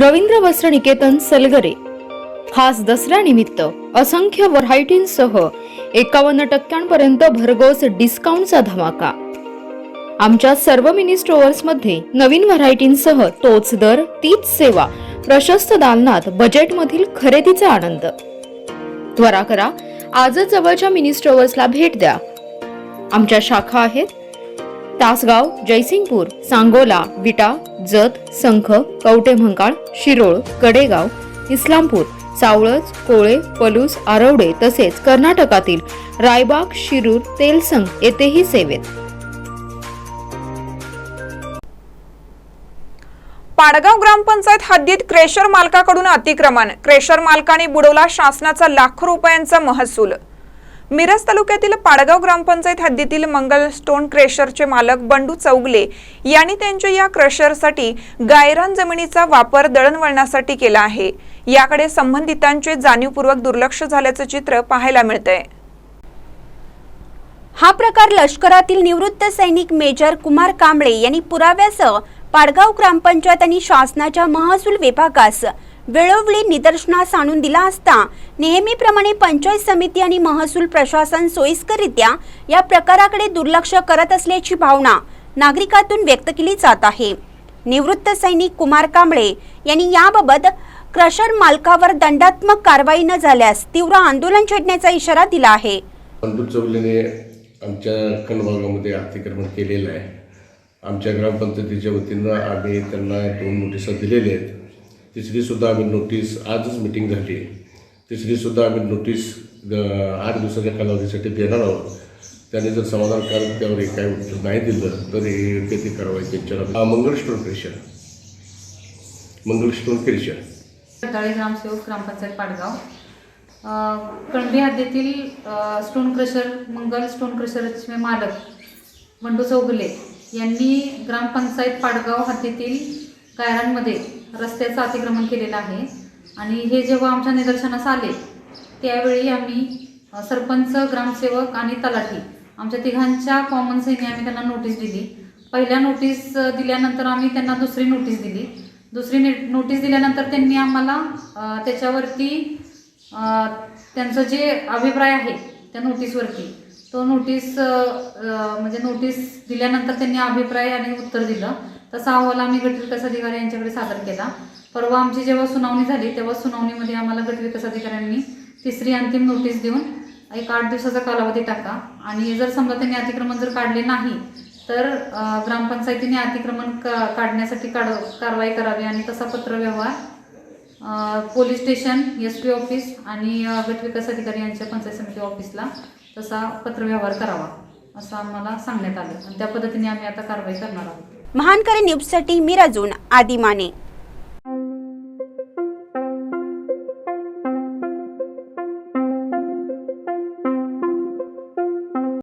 रवींद्र वस्त्र निकेतन सलगरे खास दसऱ्यानिमित्त असंख्य व्हरायटींसह एकावन्न टक्क्यांपर्यंत भरघोस डिस्काउंटचा धमाका. आमच्या सर्व मिनी स्टोअर्समध्ये नवीन व्हरायटींसह तोच दर तीच सेवा प्रशस्त दालनात बजेटमधील खरेदीचा आनंद. त्वरा करा आजच जवळच्या मिनी स्टोअर्सला भेट द्या. आमच्या शाखा आहेत तासगाव जयसिंगपूर सांगोला विटा जत संख कवटे म्हंकाळ शिरोळ कडेगाव इस्लामपूर सावळज कोळे पलूस आरवडे तसेच कर्नाटकातील रायबाग शिरूर तेलसंग येथेही सेवेत. पाडगाव ग्रामपंचायत हद्दीत क्रेशर मालकाकडून अतिक्रमण. क्रेशर मालकाने बुडवला शासनाचा लाखो रुपयांचा महसूल. मिरज तालुक्यातील पाडगाव ग्रामपंचायत हद्दीतील मंगल स्टोन क्रेशरचे मालक बंडू चौगले यांनी त्यांच्या या क्रेशरसाठी गायरान जमिनीचा वापर दळणवळणासाठी केला आहे. याकडे संबंधितांचे जाणीवपूर्वक दुर्लक्ष झाल्याचं चित्र पाहायला मिळतंय. हा प्रकार लष्करातील निवृत्त सैनिक मेजर कुमार कांबळे यांनी पुराव्यासह पाडगाव ग्रामपंचायत आणि शासनाच्या महसूल विभागास वेळोवेळी निदर्शनास आणून दिला असता नेहमीप्रमाणे पंचायत समिती आणि महसूल प्रशासन सोयीस्करित्या या प्रकाराकडे दुर्लक्ष करत असल्याची भावना नागरिकातून व्यक्त केली जात आहे. निवृत्त सैनिक कुमार कांबळे यांनी याबाबत क्रशर मालकावर दंडात्मक कारवाई न झाल्यास तीव्र आंदोलन छेडण्याचा इशारा दिला आहे. आमच्या कनभागामध्ये अतिक्रमण केलेलं आहे. आमच्या ग्रामपंचायतीच्या वतीनं आम्ही त्यांना दोन नोटिसा दिलेल्या आहेत. तिसरीसुद्धा आम्ही नोटीस आजच मिटिंग झाली. आहे तिसरीसुद्धा आम्ही नोटीस आठ दिवसाच्या कालावधीसाठी देणार आहोत. त्यांनी जर समाधानकारक त्यावर काय उत्तर नाही दिलं तर हे योग्य ती कारवाई त्यांच्यावर हा Mangal stone crusher Mangal stone crusher ग्रामसेवक ग्रामपंचायत पाडगाव. कणबी हद्दीतील स्टोन क्रशर मंगल स्टोन क्रशरचे मालक बंडू चौगुले यांनी ग्रामपंचायत पाडगाव हद्दीतील कायरांमध्ये रस्त्याचं अतिक्रमण केलेलं आहे. आणि हे जेव्हा आमच्या निदर्शनास आले त्यावेळी आम्ही सरपंच ग्रामसेवक आणि तलाठी आमच्या तिघांच्या कॉमन सेने आम्ही त्यांना नोटीस दिली. पहिल्या नोटीस दिल्यानंतर आम्ही त्यांना दुसरी नोटीस दिली. दुसरी ने नोटीस दिल्यानंतर त्यांनी आम्हाला त्याच्यावरती त्यांचं जे अभिप्राय आहे त्या नोटीसवरती तो नोटीस म्हणजे नोटीस दिल्यानंतर त्यांनी अभिप्राय आणि उत्तर दिलं. तसा अहवाल आम्ही गटविकास अधिकारी यांच्याकडे सादर केला. परवा आमची जेव्हा सुनावणी झाली तेव्हा सुनावणीमध्ये आम्हाला गटविकास अधिकाऱ्यांनी तिसरी अंतिम नोटीस देऊन एक आठ दिवसाचा कालावधी टाका. आणि जर समजा त्यांनी अतिक्रमण जर काढले नाही तर ग्रामपंचायतीने अतिक्रमण का काढण्यासाठी काढ कारवाई करावी आणि तसा पत्रव्यवहार police station S P office आणि गट विकास अधिकारी यांच्या पंचायत समिती ऑफिसला तसा पत्रव्यवहार करावा असं आम्हाला सांगण्यात आलं. आणि त्या पद्धतीने आम्ही आता कारवाई करणार आहोत. महानकरी न्यूजसाठी मिराजून आदिमाने.